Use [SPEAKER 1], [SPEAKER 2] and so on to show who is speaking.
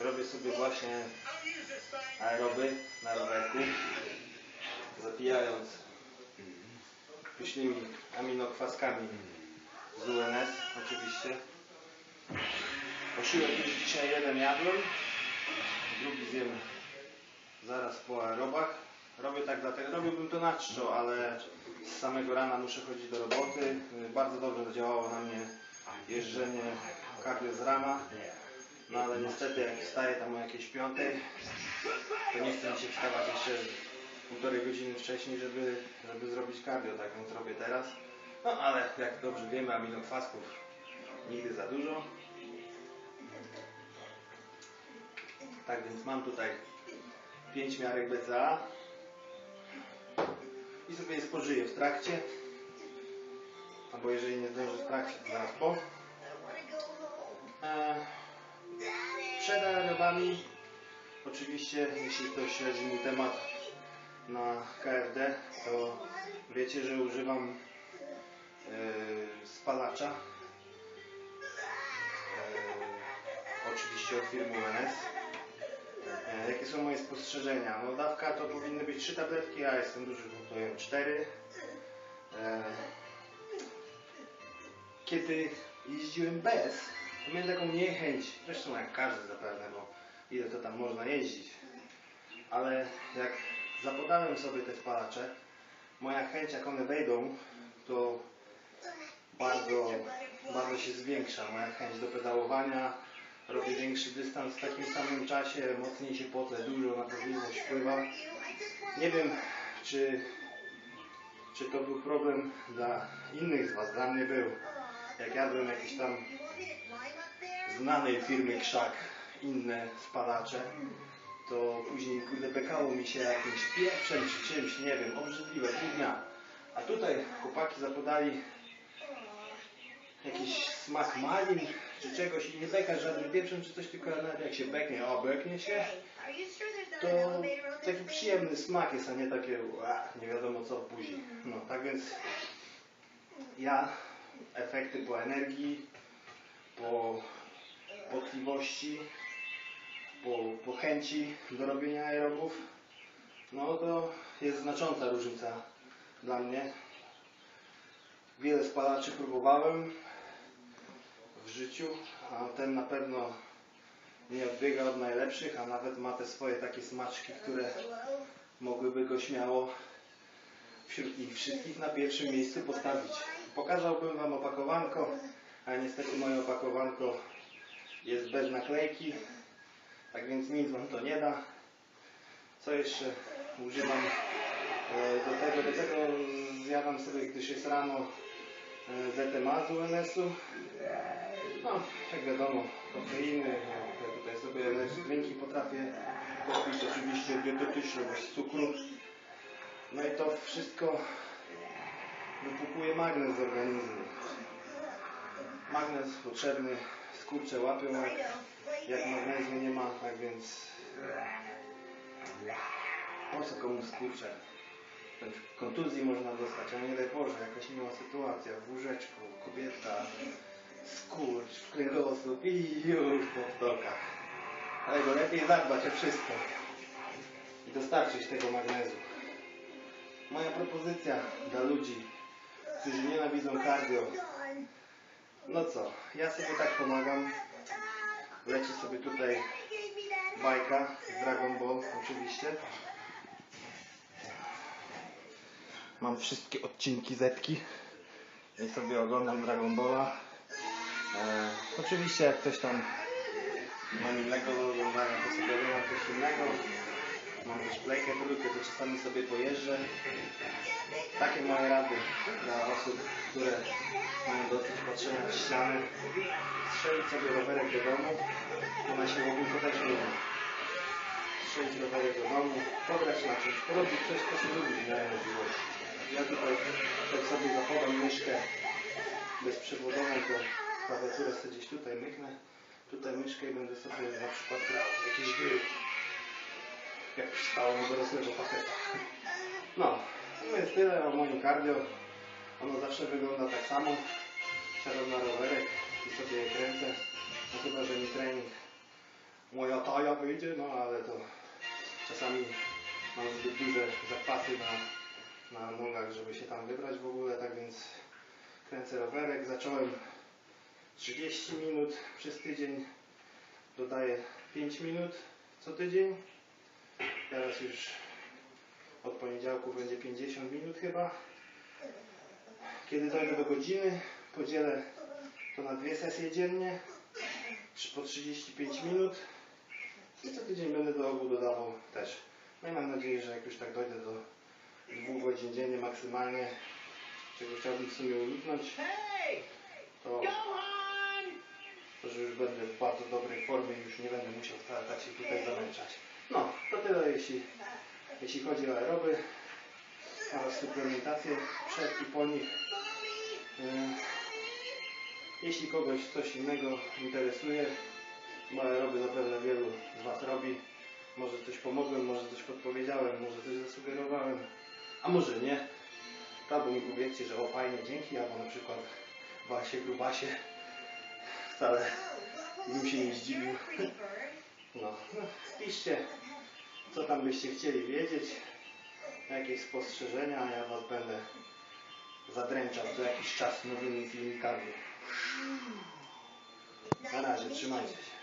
[SPEAKER 1] robię sobie właśnie aeroby na rowerku, zapijając pysznymi aminokwaskami z UNS oczywiście. Posiłek już dzisiaj jeden jadłem, drugi zjem zaraz po aerobach. Robię tak dlatego, robiłbym to na czczo, ale z samego rana muszę chodzić do roboty. Bardzo dobrze zadziałało na mnie jeżdżenie cardio z rana. No ale niestety jak wstaję tam o jakiejś piątej, to nie chce mi się wstawać jeszcze półtorej godziny wcześniej, żeby, żeby zrobić cardio, tak więc robię teraz. No ale jak dobrze wiemy, aminokwasków nigdy za dużo. Tak więc mam tutaj 5 miarek BCA i sobie je spożyję w trakcie. Albo jeżeli nie zdążę w to zaraz po. E, przed aerobami, oczywiście, jeśli ktoś śledzi mój temat na KFD, to wiecie, że używam e, spalacza. E, oczywiście od firmy UNS. E, Jakie są moje spostrzeżenia? No dawka to powinny być 3 tabletki, ja jestem duży, bo to jem 4. Kiedy jeździłem bez, to miałem taką niechęć, zresztą jak każdy zapewne, bo ile to tam można jeździć. Ale jak zapodałem sobie te spalacze, moja chęć jak one wejdą, to bardzo, bardzo się zwiększa. Moja chęć do pedałowania, robię większy dystans w takim samym czasie, mocniej się pocę, dużo nadwodliwość wpływa. Nie wiem, czy, czy to był problem dla innych z Was, dla mnie był. Jak jadłem jakieś tam znanej firmy krzak, inne spalacze, to później kurde bekało mi się jakimś pieprzem czy czymś, nie wiem, obrzydliwe, pół dnia. A tutaj chłopaki zapodali jakiś smak malin czy czegoś i nie beka żadnym pieprzem czy coś, tylko nawet jak się beknie, o beknie się, to taki przyjemny smak jest, a nie takie nie wiadomo co w buzi. No tak więc ja efekty po energii, po potliwości, po, po chęci do robienia aerobów, no to jest znacząca różnica dla mnie. Wiele spalaczy próbowałem w życiu, a ten na pewno nie odbiega od najlepszych, a nawet ma te swoje takie smaczki, które mogłyby go śmiało wśród nich wszystkich na pierwszym miejscu postawić. Pokazałbym Wam opakowanko, a niestety moje opakowanko jest bez naklejki, tak więc nic Wam to nie da. Co jeszcze używam e, do tego? Do tego zjadam sobie, gdyż jest rano e, ZMA z UNS-u. No, jak wiadomo, kofeiny, no, ja tutaj sobie drinki potrafię kupić, oczywiście dietetyczne, bez cukru. No i to wszystko wypukuje magnez z organizmu. Magnez potrzebny, skurcze łapią, jak, jak magnezu nie ma, tak więc po co komu skurcze? Kontuzji można dostać, a nie daj Boże, jakaś miła sytuacja, w łóżeczku, kobieta, skurcz, w kręgosłup i już po wtokach. Dlatego lepiej zadbać o wszystko i dostarczyć tego magnezu. Moja propozycja dla ludzi, którzy nienawidzą cardio. No co, ja sobie tak pomagam. Leci sobie tutaj bajka z Dragon Ball oczywiście. Mam wszystkie odcinki Zetki i sobie oglądam Dragon Balla. E, oczywiście jak ktoś tam ma innego do oglądania, to sobie oglądam coś innego. Mam też playkę trójkę, to czasami sobie pojeżdżę. Takie moje rady dla osób, które mają dosyć patrzenia w ściany. Strzelić sobie rowerek do domu, bo na siłowni to też lubię. Strzelić rowerek do domu, pograć na czymś, porobić coś, co się lubi w miarę możliwości. Ja tutaj, jak sobie zapodam myszkę bezprzewodową, to klawiaturę sobie gdzieś tutaj myknę, tutaj myszkę i będę sobie na przykład grał w jakieś gry jak mi dorosłego faceta. No, to jest tyle o moim cardio. Ono zawsze wygląda tak samo. Siadam na rowerek i sobie je kręcę. No chyba, że mi trening moja taja wyjdzie, no ale to czasami mam zbyt duże zakwasy na, na nogach, żeby się tam wybrać w ogóle, tak więc kręcę rowerek. Zacząłem 30 minut przez tydzień, dodaję 5 minut co tydzień. Teraz już od poniedziałku będzie 50 minut chyba. Kiedy dojdę do godziny, podzielę to na dwie sesje dziennie, po 35 minut i co tydzień będę do obu dodawał też. No i mam nadzieję, że jak już tak dojdę do dwóch godzin dziennie maksymalnie, czego chciałbym w sumie uniknąć, to, to że już będę w bardzo dobrej formie i już nie będę musiał tak się tutaj zamęczać. No, tyle jeśli, jeśli chodzi o aeroby oraz suplementację przed i po nich. Yy, Jeśli kogoś coś innego interesuje, bo aeroby zapewne wielu z Was robi, może coś pomogłem, może coś podpowiedziałem, może coś zasugerowałem, a może nie, albo mi powiedzcie, że o fajnie, dzięki, albo na przykład Wasie, Grubasie, wcale bym się nie zdziwił. No, no, piszcie, co tam byście chcieli wiedzieć? Jakieś spostrzeżenia? Ja Was będę zadręczał co jakiś czas nowymi filmikami. Na razie, trzymajcie się.